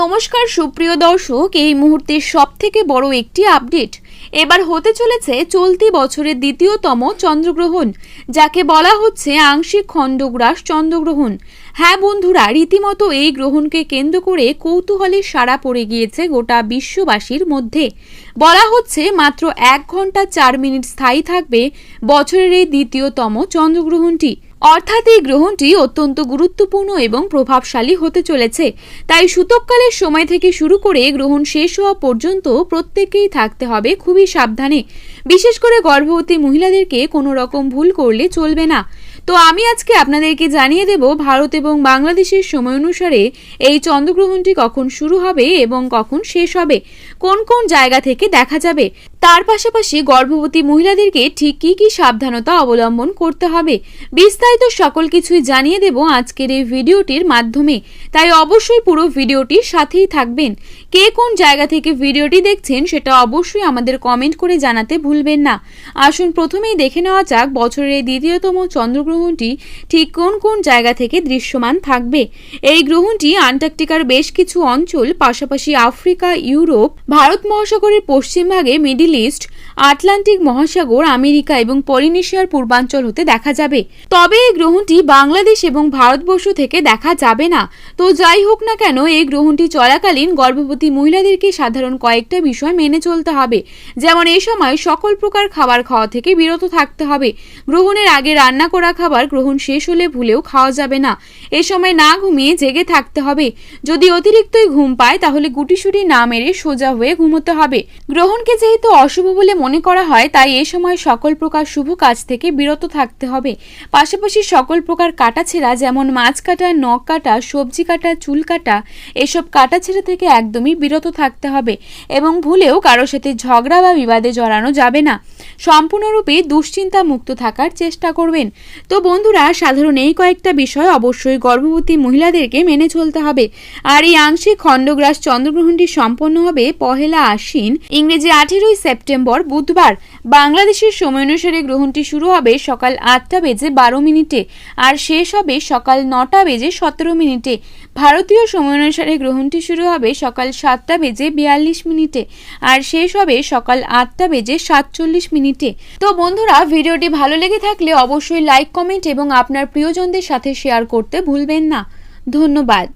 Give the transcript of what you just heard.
নমস্কার, সুপ্রিয় দর্শক, এই মুহূর্তের সব থেকে বড় একটি আপডেট। এবার হতে চলেছে চলতি বছরের দ্বিতীয়তম চন্দ্রগ্রহণ, যাকে বলা হচ্ছে আংশিক খণ্ডগ্রাস চন্দ্রগ্রহণ। হ্যাঁ বন্ধুরা, রীতিমতো এই গ্রহণকে কেন্দ্র করে কৌতূহলে সাড়া পড়ে গিয়েছে গোটা বিশ্ববাসীর মধ্যে। বলা হচ্ছে মাত্র এক ঘণ্টা চার মিনিট স্থায়ী থাকবে বছরের এই দ্বিতীয়তম চন্দ্রগ্রহণটি। অর্থাৎ এই গ্রহণটি অত্যন্ত গুরুত্বপূর্ণ এবং প্রভাবশালী হতে চলেছে। তাই সূতককালের সময় থেকে শুরু করে গ্রহণ শেষ হওয়া পর্যন্ত প্রত্যেকেই থাকতে হবে খুবই সাবধানে। বিশেষ করে গর্ভবতী মহিলাদেরকে কোনো রকম ভুল করলে চলবে না। তো আমি আজকে আপনাদেরকে জানিয়ে দেব ভারত এবং বাংলাদেশের সময় অনুসারে এই চন্দ্রগ্রহণটি কখন শুরু হবে এবং কখন শেষ হবে, কোন কোন জায়গা থেকে দেখা যাবে, তার পাশাপাশি গর্ভবতী মহিলাদেরকে ঠিক কী কী সাবধানতা অবলম্বন করতে হবে, বিস্তারিত সকল কিছুই জানিয়ে দেব আজকের এই ভিডিওটির মাধ্যমে। তাই অবশ্যই পুরো ভিডিওটির সাথেই থাকবেন। কে কোন জায়গা থেকে ভিডিওটি দেখছেন সেটা অবশ্যই আমাদের কমেন্ট করে জানাতে ভুলবেন না। আসুন প্রথমেই দেখে নেওয়া যাক বছরের দ্বিতীয়তম চন্দ্রগ্রহণটি ঠিক কোন কোন জায়গা থেকে দৃশ্যমান থাকবে? এই গ্রহণটি আন্টার্কটিকার বেশ কিছু অঞ্চল, পাশাপাশি আফ্রিকা, ইউরোপ, ভারত মহাসাগরের পশ্চিমভাগে মিডিল ইস্ট, আটলান্টিক মহাসাগর, আমেরিকা এবং পলিনেশিয়ার পূর্বাঞ্চল হতে দেখা যাবে। তবে এই গ্রহণটি বাংলাদেশ এবং ভারতবর্ষ থেকে দেখা যাবে না। তো যাই হোক না কেন, এই গ্রহণটি চলাকালীন গর্ভবতী মহিলাদেরকে সাধারণ কয়েকটা বিষয় মেনে চলতে হবে। যেমন, এই সময় সকল প্রকার খাবার খাওয়া থেকে বিরত থাকতে হবে। গ্রহণের আগে রান্না করা খাবার গ্রহণ শেষ হলে ভুলেও খাওয়া যাবে না। এ সময় না ঘুমিয়ে জেগে থাকতে হবে। যদি অতিরিক্তই ঘুম পায়, তাহলে গুটিসুটি না মেরে সোজা হয়ে ঘুমোতে হবে। গ্রহণকে যেহেতু অশুভ বলে মনে করা হয়, তাই এ সময় সকল প্রকার শুভ কাজ থেকে বিরত থাকতে হবে। পাশাপাশি সকল প্রকার কাটাছেঁড়া যেমন মাছ কাটা, নখ কাটা, সবজি কাটা, চুল কাটা, এসব কাটাছেঁড়া থেকে একদমই বিরত থাকতে হবে এবং ভুলেও কারোর সাথে ঝগড়া বা বিবাদে জড়ানো যাবে না। সম্পূর্ণরূপে দুশ্চিন্তা মুক্ত থাকার চেষ্টা করবেন। তো বন্ধুরা, সাধারণ এই কয়েকটা বিষয় অবশ্যই গর্ভবতী মহিলাদেরকে মেনে চলতে হবে। আর এই আংশিক খণ্ডগ্রাস চন্দ্রগ্রহণটি সম্পন্ন হবে পহেলা আশ্বিন, ইংরেজি আঠেরোই সেপ্টেম্বর, বুধবার। বাংলাদেশের সময় অনুসারে গ্রহণটি শুরু হবে সকাল আটটা বেজে বারো মিনিটে আর শেষ হবে সকাল নটা বেজে সতেরো মিনিটে। ভারতীয় সময় অনুসারে গ্রহণটি শুরু হবে সকাল সাতটা বেজে বিয়াল্লিশ মিনিটে আর শেষ হবে সকাল আটটা বেজে সাতচল্লিশ মিনিটে। তো বন্ধুরা, ভিডিওটি ভালো লেগে থাকলে অবশ্যই লাইক কমেন্ট এবং আপনার প্রিয়জনদের সাথে শেয়ার করতে ভুলবেন না। ধন্যবাদ।